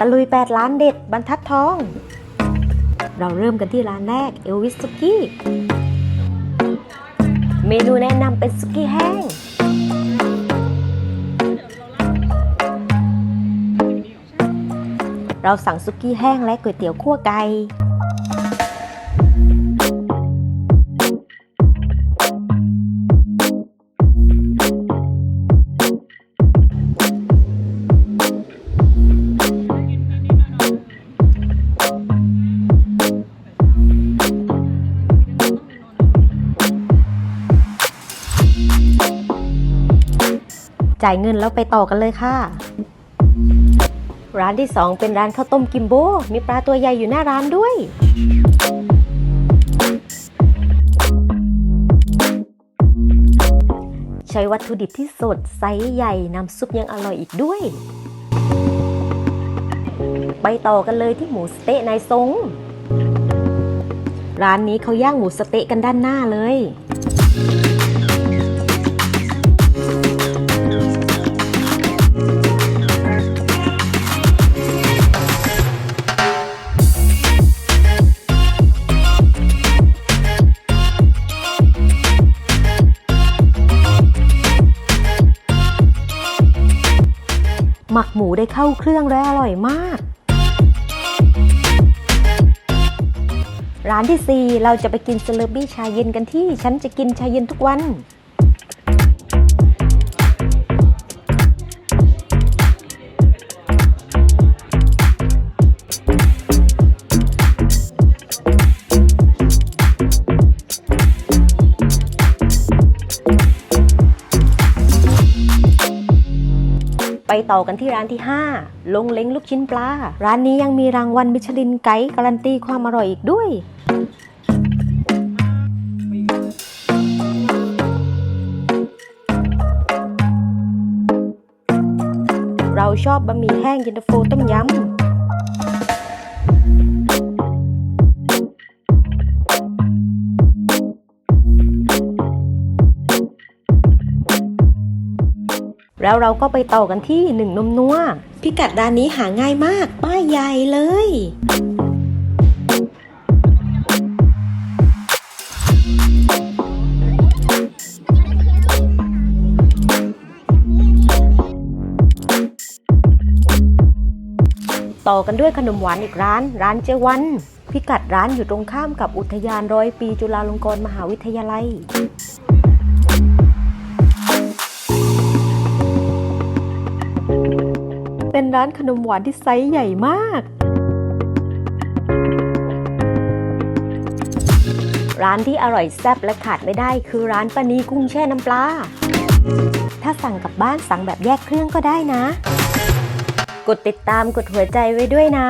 ตะลุย 8 ล้านเด็ดบรรทัดทอง เราเริ่มกันที่ร้านแรกเอลวิสสุกี้ เมนูแนะนำเป็นสุกี้แห้ง เราสั่งสุกี้แห้งและก๋วยเตี๋ยวคั่วไก่ จ่ายเงินแล้วไปต่อกันเลยค่ะ ร้านที่ 2 เป็นร้านข้าวต้มกิมโบ มีปลาตัวใหญ่อยู่หน้าร้านด้วยใช้วัตถุดิบที่สดไซส์ใหญ่น้ำซุปยังอร่อยอีกด้วย ไปต่อกันเลยที่หมูสเต๊ะนายทรง ร้านนี้เขาย่างหมูสเต๊ะกันด้านหน้าเลย หมักหมูได้เข้าเครื่องและอร่อยมาก ร้านที่ 4 เราจะไปกินเซเลบบี้ชาเย็นกันที่ ฉันจะกินชาเย็นทุกวัน ไปต่อกันที่ร้านที่ 5 ลงเล้งลูกชิ้นปลา ร้านนี้ยังมีรางวัลมิชลินไกด์การันตีความอร่อยอีกด้วยเราชอบบะหมี่แห้งเย็นตาโฟต้มยำ แล้วเราก็ไปต่อกันที่หนึ่งนมนัว พิกัดร้านนี้หาง่ายมาก ป้ายใหญ่เลย ต่อกันด้วยขนมหวานอีกร้าน ร้านเจวันพิกัดร้านอยู่ตรงข้ามกับอุทยานร้อยปีจุฬาลงกรณ์มหาวิทยาลัย เป็นร้านขนมหวานที่ไซส์ใหญ่มาก ร้านที่อร่อยแซ่บและขาดไม่ได้ คือร้านปานีกุ้งแช่น้ำปลา ถ้าสั่งกลับบ้านสั่งแบบแยกเครื่องก็ได้นะ กดติดตามกดหัวใจไว้ด้วยนะ